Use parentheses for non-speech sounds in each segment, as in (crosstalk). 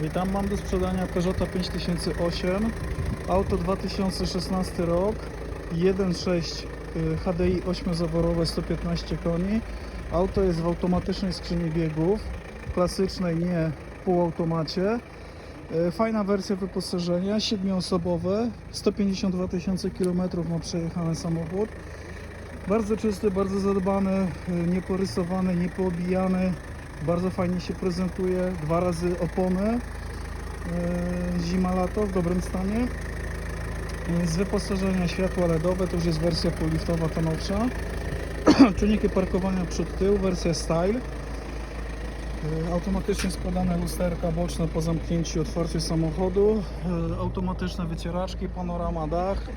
Witam, mam do sprzedania Peugeota 5008 Auto 2016 rok 1.6 y, HDI 8-zaworowe 115 koni. Auto jest w automatycznej skrzyni biegów Klasycznej, nie półautomacie. Y, Fajna wersja wyposażenia, 7-osobowe 152 tysiące km ma przejechany samochód. Bardzo czysty, bardzo zadbany, y, nieporysowany, niepoobijany. Bardzo fajnie się prezentuje. Dwa razy opony. y, Zima, lato w dobrym stanie. Y, Z wyposażenia światła LEDowe, to już jest wersja poliftowa, ta nowsza. (clears throat) Czujniki parkowania przód tył, wersja Style. Y, Automatycznie składane lusterka boczne po zamknięciu i otwarciu samochodu. Automatyczne wycieraczki, panorama dach.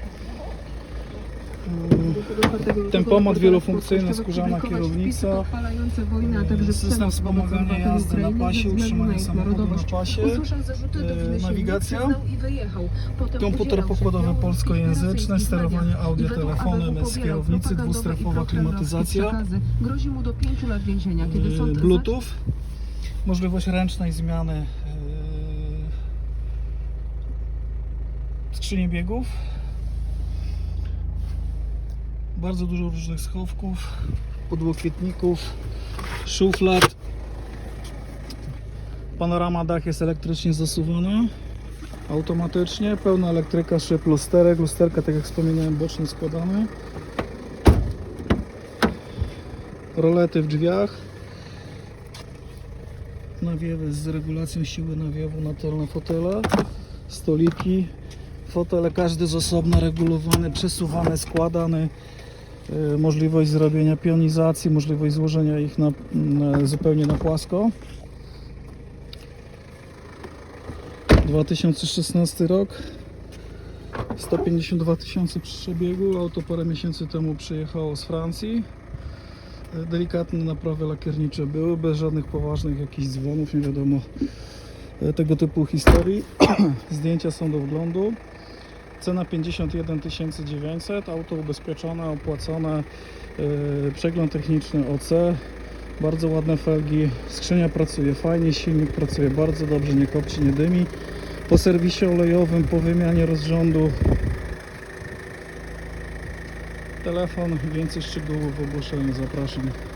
Tempomat wielofunkcyjny, skórzana kierownica, system wspomagania jazdy na pasie, utrzymanie samochodu na pasie, e, nawigacja, komputer pokładowy polskojęzyczny, sterowanie audio telefonem z kierownicy, dwustrefowa klimatyzacja, Grozi mu do 5 lat więzienia, kiedy e, bluetooth, możliwość ręcznej zmiany e, skrzyni biegów, bardzo dużo różnych schowków, podłokietników, szuflad, panorama dach jest elektrycznie zasuwana automatycznie, pełna elektryka, szyb, lusterek, lusterka tak jak wspominałem bocznie składane, rolety w drzwiach, nawiewy z regulacją siły nawiewu na tylne fotele, stoliki, fotele każdy z osobna regulowany, przesuwany, składany, możliwość zrobienia pionizacji, możliwość złożenia ich na, na, zupełnie na płasko. 2016 rok, 152 tysiące przebiegu, auto parę miesięcy temu przyjechało z Francji. Yy, Delikatne naprawy lakiernicze były, bez żadnych poważnych jakichś dzwonów, nie wiadomo yy, tego typu historii. (clears throat) Zdjęcia są do wglądu. Cena 51 900, auto ubezpieczone, opłacone, yy, przegląd techniczny OC, bardzo ładne felgi, skrzynia pracuje fajnie, silnik pracuje bardzo dobrze, nie kopci, nie dymi. Po serwisie olejowym, po wymianie rozrządu, telefon, więcej szczegółów w ogłoszeniu, zapraszam.